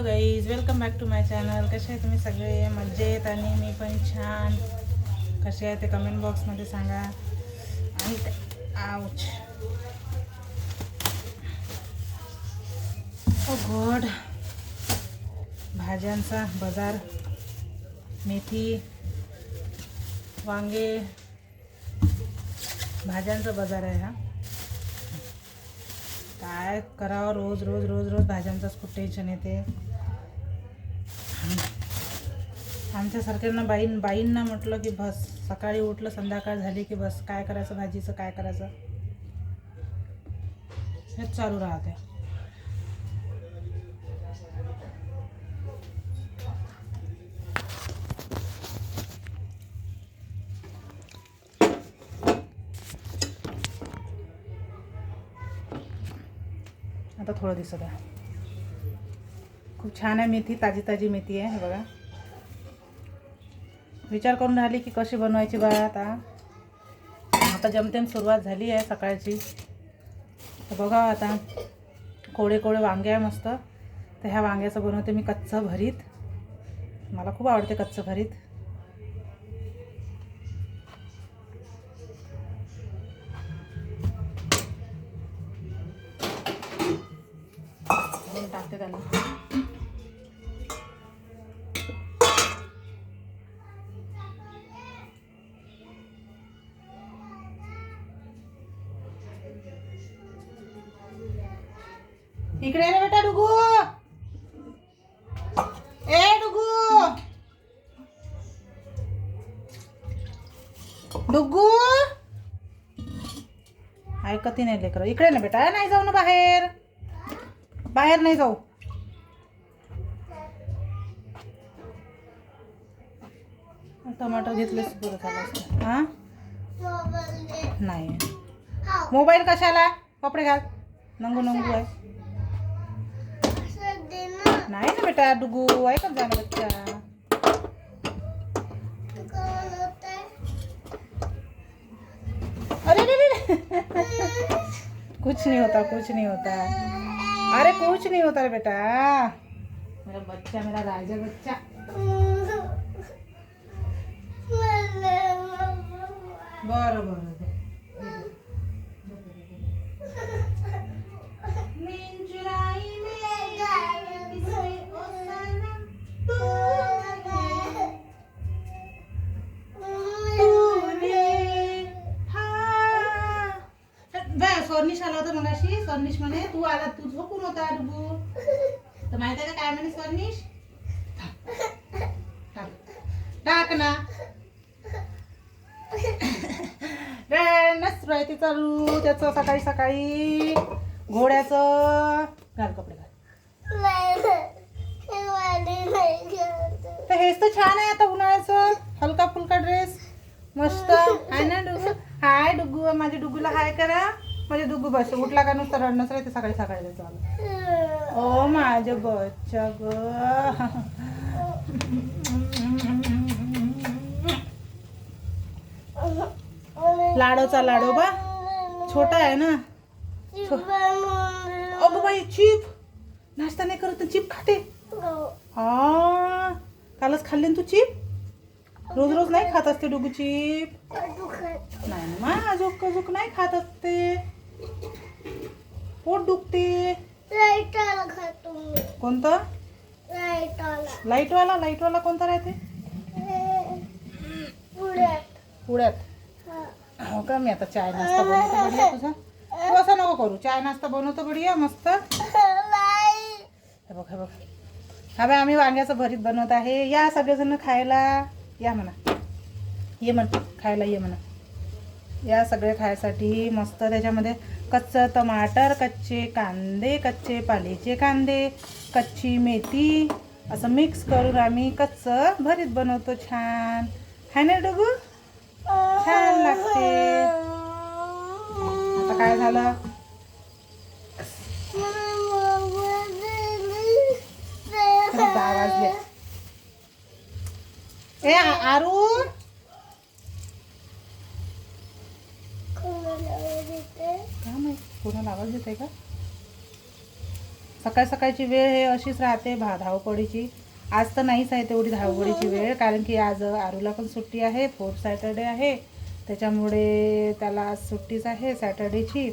Hello guys welcome back to my channel कसे आहे तुम्ही सगळे? मजेत आणि मी पण छान. कसे आहे ते कमेंट बॉक्समध्ये सांगा. आणि ते आउच ओ गॉड भाज्यांचा बाजार. मेथी वांगे. भाज्यांचा बाजार आहे हा. काय करावं? रोज रोज रोज रोज भाज्यांचाच खूप टेन्शन येते. आमच्यासारख्यांना बाईं बाईंना म्हटलं की बस सकाळी उठलं संध्याकाळ झाली की बस काय करायचं भाजीचं काय करायचं? हेच चालू राहते. आता थोडं दिसत आहे. खूप छान आहे मेथी ताजी ताजी मेथी आहे हे बघा. विचार करून राहिली की कशी बनवायची बा आता. आता जमतेम सुरुवात झाली आहे सकाळची. तर बघा आता कोळे कोळे वांगे आहे मस्त. तर ह्या वांग्याचं बनवते मी कच्चं भरीत. मला खूप आवडते कच्चं भरीत. इकडे ये रे बेटा डुगू. ए डुगू. डुगू. ऐकती नाही लेकर. इकडे ना बेटा नाही जाऊ ना बाहेर. बाहेर नाही जाऊ. टमाटर घेतलेच बरं झालं हां? नाही. मोबाईल कशाला? कपडे घाल. नंगू नंगू आहे. नाही ना बेटा, डुगू, ऐकत जा ना बच्चा. अरे रे रे रे. कुछ नहीं होता, कुछ नहीं होता. अरे, कुछ नहीं होता रे बेटा. मेरा बच्चा, मेरा राजा बच्चा. बरं बरं. टाक ना. नस राहते चालू. त्याचं सकाळी सकाळी घोड्याचं घाल कपडे घाल. तर हेच तर छान आहे आता उन्हाळ्याचं. हलका फुलका ड्रेस मस्त. आहे ना डुगू? हाय डुगू. माझ्या डुगूला हाय करा. म्हणजे डुगू बस. उठला का नुसतं रडणंच राहते सकाळी सकाळी चालू. ओ माझ्या बच्चा ग. लाडोचा लाडो बा. छोटा आहे ना. अगं बाई चिप. नाश्ता नाही करत चिप खाते. हा. कालच खाल्ली ना तू चिप? रोज रोज नाही खात असते डुगू चिप. नाही ना मा अजूक अजूक नाही खात असते. पोट दुखते. कोणतं? लाईटवाला. लाईटवाला? कोणता राहते? पुण्यात बनवू का मी आता चाय नाश्ता बनवतो बढिया तुझा. तू असं नको करू. चाय नाश्ता बनवतो बढिया मस्त. हे बघ हे बघ. हा बाय आम्ही वांग्याचं भरीत बनवत आहे. या सगळेजण खायला. या म्हणा. ये म्हण खायला ये म्हणा. या सगळे खायसाठी मस्त त्याच्यामध्ये कच्चं टमाटर कच्चे कांदे कच्चे पालेचे कांदे कच्ची मेथी असं मिक्स करून आम्ही कच्चं भरीत बनवतो छान. हाय ना डोगू? छान लागते. आता काय झालं? दहा वाजले ए आ- आरू? माहीत कोणाला आवाज येत आहे का? सकाळ सकाळची वेळ हे अशीच राहते भा धावपळीची. आज तर नाहीच आहे तेवढी धावपळीची वेळ कारण की आज आरूला पण सुट्टी आहे फोर्थ सॅटर्डे आहे. त्याच्यामुळे त्याला आज सुट्टीच आहे सॅटर्डेची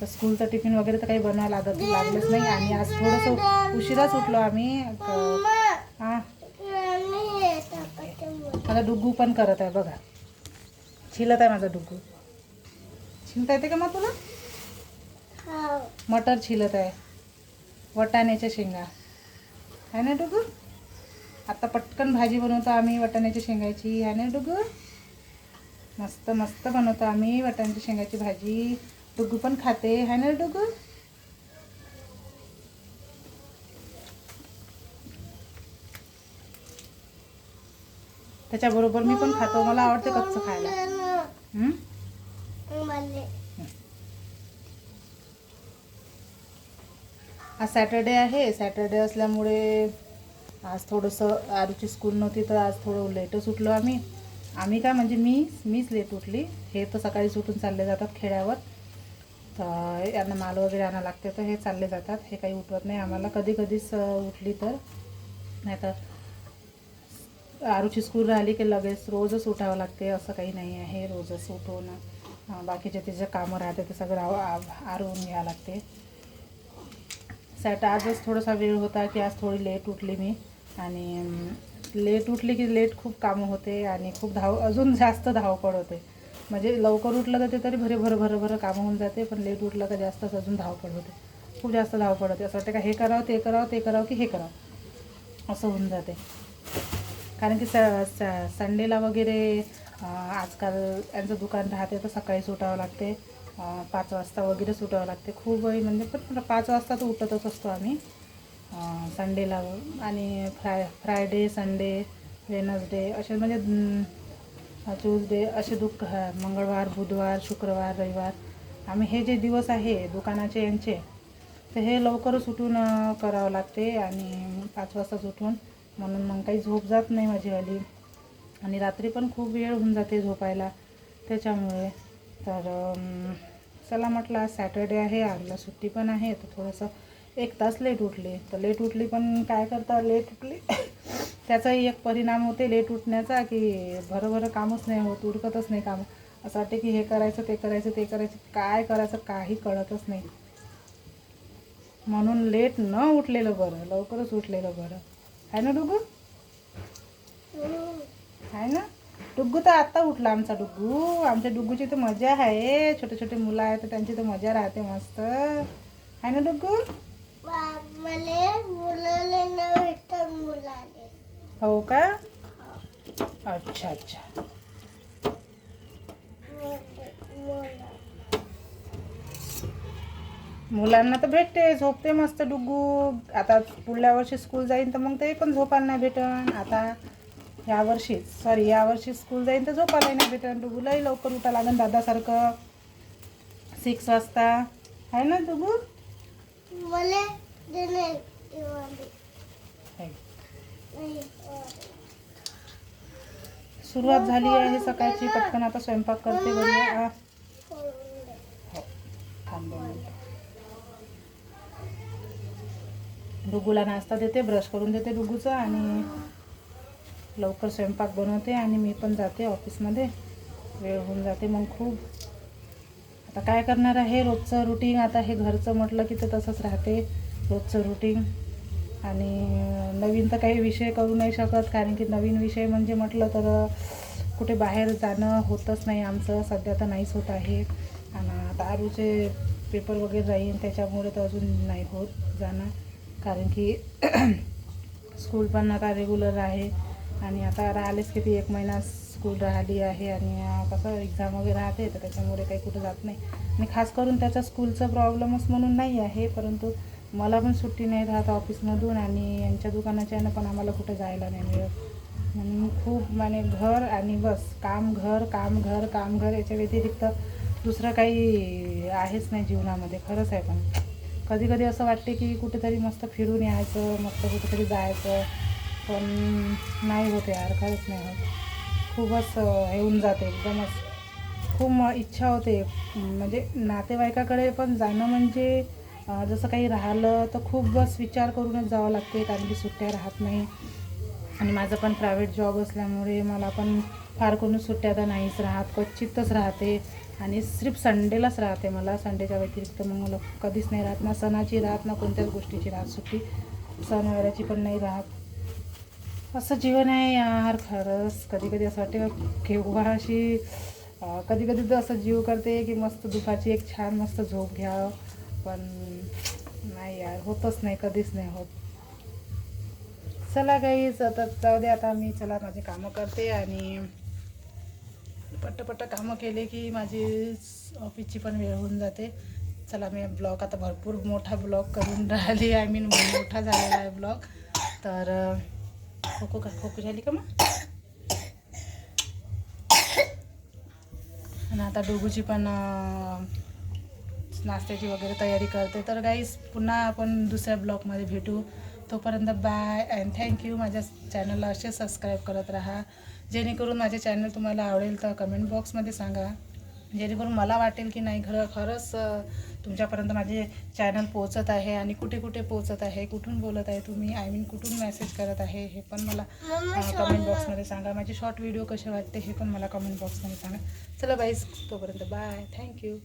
तर स्कूलचं टिफिन वगैरे तर काही बनवायला लागत लागलंच नाही. आणि आज थोडंसं उशिराच उठलो आम्ही. हां माझा डुग्गू पण करत आहे बघा. छिलत आहे माझा डुग्गू. छिलता येते का मग तुला? मटर छिलत आहे. वटाण्याच्या शेंगा. आहे ना डुगू आता पटकन भाजी बनवतो आम्ही वटाण्याच्या शेंगाची. आहे ना डुगू. मस्त मस्त बनवतो आम्ही वटाण्याच्या शेंगाची भाजी. डुगू पण खाते. आहे ना डुगू. त्याच्याबरोबर मी पण खातो. मला आवडते कच्चं खायला. आज सॅटर्डे आहे. सॅटर्डे असल्यामुळे आज थोडंसं आरूची स्कूल नव्हती तर आज थोडं लेटच उठलो आम्ही. आम्ही काय म्हणजे मी मीच लेट उठली. हे तर सकाळीच उठून चालले जातात खेड्यावर. तर यांना माल वगैरे आणायला लागते तर हे चालले जातात. हे काही उठवत नाही. आम्हाला कधी कधीच उठली तर. नाही तर आरूची स्कूल राहिली की लगेच रोजच उठावं लागते. असं काही नाही आहे. रोजच उठवणं. बाकीचे तिचे कामं राहते ते सगळं आव- आव- घ्यावं लागते. सॅट आजच थोडासा वेळ होता की आज थोडी लेट उठली मी. आणि लेट उठली की लेट खूप कामं होते आणि खूप धाव अजून जास्त धावपळ होते. म्हणजे लवकर उठलं तर ते तरी भरे भरं भरं भरं कामं होऊन जाते पण लेट उठलं का जास्तच अजून धावपळ होते. खूप जास्त धावपळ होते. असं वाटतं का हे करावं ते करावं ते करावं की हे करावं? असं होऊन जाते. कारण की स स संडेला वगैरे आजकाल यांचं दुकान राहते तर सकाळी सुटावं लागते. पाच वाजता वगैरे सुटावं लागते. खूप म्हणजे पण पाच वाजता तर उठतच असतो आम्ही. संडेला आणि फ्राय फ्रायडे संडे वेनसडे असे म्हणजे ट्यूजडे असे दुःख मंगळवार बुधवार शुक्रवार रविवार. आम्ही हे जे दिवस आहे दुकानाचे यांचे तर हे लवकरच उठून करावं लागते. आणि पाच वाजताच उठून म्हणून मग काही झोप जात नाही माझी आली आणि रात्री पण खूप वेळ होऊन जाते झोपायला. त्याच्यामुळे तर चला म्हटलं आज सॅटर्डे आहे आजला सुट्टी पण आहे. तर थोडंसं एक तास लेट उठले. तर लेट उठली पण काय करता? लेट उठली. त्याचाही एक परिणाम होते लेट उठण्याचा की भरभर कामच नाही होत उरकतच नाही काम. असं वाटते की हे करायचं ते करायचं ते करायचं. काय करायचं काही कळतच नाही. म्हणून लेट न उठलेलं बरं लवकरच उठलेलं बरं. आहे ना डुग्गू? आहे ना? डुग्गू तर आत्ता उठला आमचा डुग्गू. आमच्या डुग्गूची तर मजा आहे. छोटे छोटे मुलं आहेत तर त्यांची तर मजा राहते मस्त. आहे ना डुग्गू? हो का? अच्छा अच्छा. मुलांना तर भेटते झोपते मस्त डुगू. आता पुढल्या वर्षी स्कूल जाईन तर मग ते पण झोपायला नाही भेटन. आता या वर्षी सॉरी या वर्षी स्कूल जाईन तर झोपायला नाही भेटन. डुगूलाही लवकर उठा लागेल दादासारखं. सिक्स वाजता. आहे ना डुगू? सुरुवात झाली आहे सकाळची पटकन आता स्वयंपाक करते बघूया. आ, हो. डुगूला नाश्ता देते ब्रश करून देते डुगूचं आणि लवकर स्वयंपाक बनवते आणि मी पण जाते ऑफिसमध्ये वेळ होऊन जाते मग खूप. आता काय करणार आहे? रोजचं रुटीन आता हे घरचं म्हटलं की तर तसंच राहते. रोजचं रुटीन आणि नवीन तर काही विषय करू नाही शकत कारण की नवीन विषय म्हणजे म्हटलं तर कुठे बाहेर जाणं होतच नाही आमचं. सध्या तर नाहीच होत आहे. आणि आता आरूचे पेपर वगैरे राहील त्याच्यामुळे तर अजून नाही होत जाणं. कारण की स्कूल पण आता रेग्युलर आहे. आणि आता राहिलेच किती एक महिना स्कूल राहिली आहे आणि कसं एक्झाम वगैरे राहते तर त्याच्यामुळे काही कुठं जात नाही. आणि खास करून त्याचा स्कूलचा प्रॉब्लेमच म्हणून नाही आहे परंतु मला पण सुट्टी नाही राहत ऑफिसमधून आणि यांच्या दुकानाच्या यानं पण आम्हाला कुठं जायला नाही मिळत. म्हणून खूप माने घर आणि बस काम घर काम घर काम घर याच्या व्यतिरिक्त दुसरं काही आहेच नाही जीवनामध्ये खरंच आहे पण. कधी कधी असं वाटते की कुठेतरी मस्त फिरून यायचं मस्त कुठेतरी जायचं. पण नाही होत यार खरंच नाही होत. खूपच येऊन हे होऊन जाते एकदमच. खूप म- इच्छा होते. म्हणजे नातेवाईकाकडे पण जाणं म्हणजे जसं काही राहिलं तर खूप बस विचार करूनच जावं लागते कारण की सुट्ट्या राहत नाही. आणि माझं पण प्रायव्हेट जॉब असल्यामुळे मला पण फार करून सुट्ट्या तर नाहीच राहत क्वचितच राहते. आणि सिर्फ संडेलाच राहते मला संडेच्या व्यतिरिक्त. मग मला कधीच नाही राहत. ना सणाची राहत ना कोणत्याच गोष्टीची राहत. सुट्टी सण वगैरेची पण नाही राहत. असं जीवन आहे यार खरंच. कधी कधी असं वाटते केव्हा अशी कधी कधी तर असं जीव करते की मस्त दुपारची एक छान मस्त झोप घ्यावं. पण नाही यार होतच नाही कधीच नाही होत. चला काही सतत जाऊ दे आता मी चला माझे कामं करते आणि पट्टपट्ट कामं केले की माझी ऑफिसची पण वेळ होऊन जाते. चला मी ब्लॉग आता भरपूर मोठा ब्लॉग करून राहिली. आय मीन मोठा झालेला आहे ब्लॉग तर खोको का खोको झाली का मग? आणि आता डोगूची पण नाश्त्याची वगैरे तयारी करते. तर गाईस पुन्हा आपण दुसऱ्या ब्लॉगमध्ये भेटू. तोपर्यंत बाय अँड थँक्यू माझ्या चॅनलला असे सबस्क्राईब करत राहा. जेणेकरून माझे चॅनल तुम्हाला आवडेल तर कमेंट बॉक्समध्ये सांगा. जेणेकरून मला वाटेल की नाही खरं खरंच तुमच्यापर्यंत माझे चॅनल पोहोचत आहे आणि कुठे कुठे पोहोचत आहे कुठून बोलत आहे तुम्ही आय मीन कुठून मेसेज करत आहे हे पण मला कमेंट बॉक्समध्ये सांगा. माझे शॉर्ट व्हिडिओ कसे वाटते हे पण मला कमेंट बॉक्समध्ये सांगा. चला बाईस तोपर्यंत बाय थँक्यू